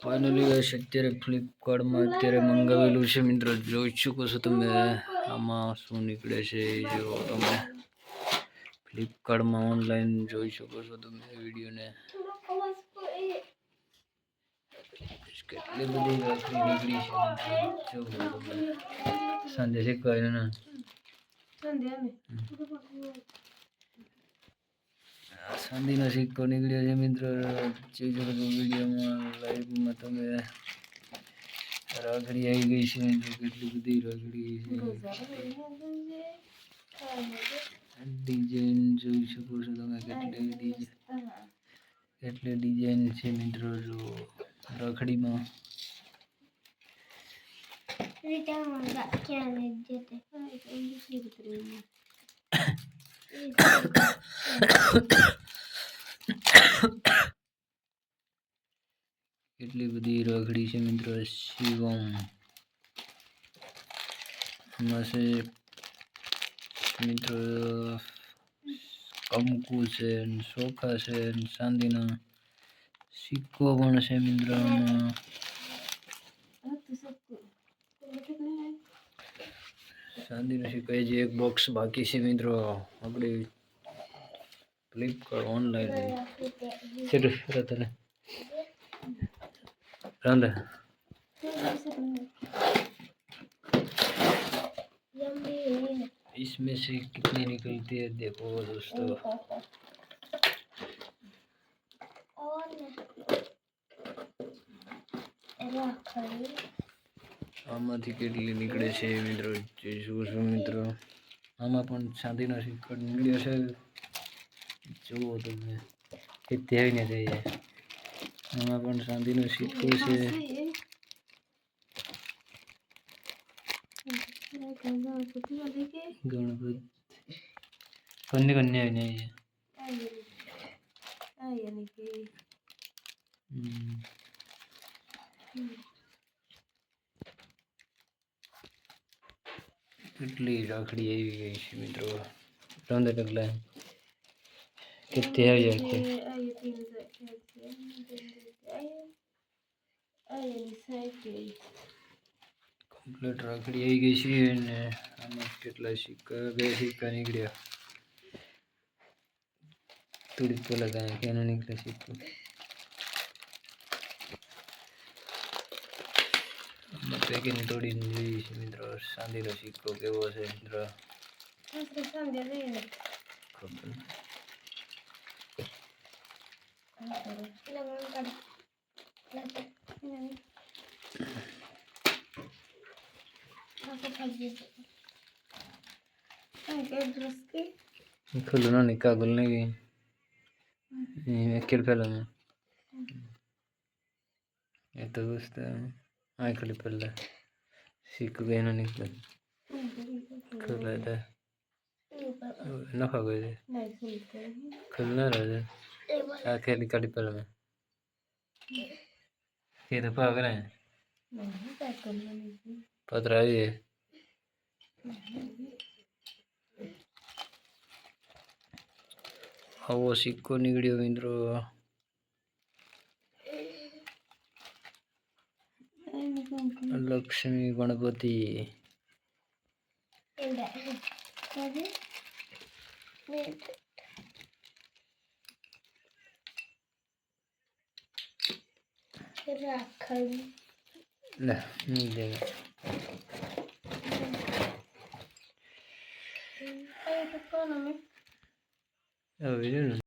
Finally guys અત્યારે ફ્લિપકાર્ટમાં અત્યારે મંગાવેલું છે મિત્રો જોઈ શકો છો તમે આમાં શું નીકળે છે એ જો તમે ફ્લિપકાર્ટમાં ઓનલાઈન જોઈ શકો છો તમે વિડીયોને કેટલી બધી રાખડી નીકળી છે મિત્રો. જોવો તમે સાંજે શીખવાય ને આ ચાંદીનો સિક્કો નીકળ્યો છે મિત્રો જોઈ શકો છો વિડીયોમાં લાઈવમાં તમે રાખડી આવી ગઈ છે મિત્રો કેટલી બધી રાખડી છે ડિઝાઇન જોઈ શકો છો તમે કેટલી ડિઝાઇન કેટલી ડિઝાઇન છે મિત્રો જો રાખડીમાં કેટલી બધી રાખડી છે મિત્રો, શિવમ. છે, મિત્રો, કંકુ છે સોખા છે ચાંદીના સિક્કો પણ છે મિત્રો ચાંદીનો સિક્કો એ જે એક બોક્સ બાકી છે મિત્રો. આપણે ફ્લિપકાર્ટ ઓનલાઈન સિર્ફ રતન રાંધે इसमें से कितनी निकलती है देखो दोस्तों આમાંથી કેટલી નીકળે છે મિત્રો જોઈ શકો છો મિત્રો આમાં પણ ચાંદીનો સિક્કો નીકળ્યો છે જુઓ તમે. કેટલી આવીને થઈ જાય એમાં પણ ચાંદીનો સિક્કો છે. ગણપતિ. કન્યા કન્યા આવીને આવી જાય. કેટલી રાખડી આવી ગઈ છે મિત્રો. પંદર ડગલા કેટલી આવી જાય છે કમ્પ્લીટ રાખડી આવી ગઈ છે અને આમાં કેટલા સિક્કા બે સિક્કા નીકળ્યા થોડીક પહેલાં કાંઈ કેનો નીકળે સિક્કો પેકિંગ તોડીને જોઈએ છે મિત્રો સાંધીનો સિક્કો કેવો છે મિત્રો ખબર खुलो ना निकाल बोलने की ये अकेले पहले में ये तो दोस्त आई खुली पहले सीख गए ना निकले खुला था ना खा गए थे खुलना रहा आखिर खेल कड़पल में खेल भाग रहे हैं पत्र आई है। वो सिक्को निगड़ियो इंद्रो। Lakshmi Ganpati. Thank. Bırakın. Ne? Mideye. Ya biliyorum.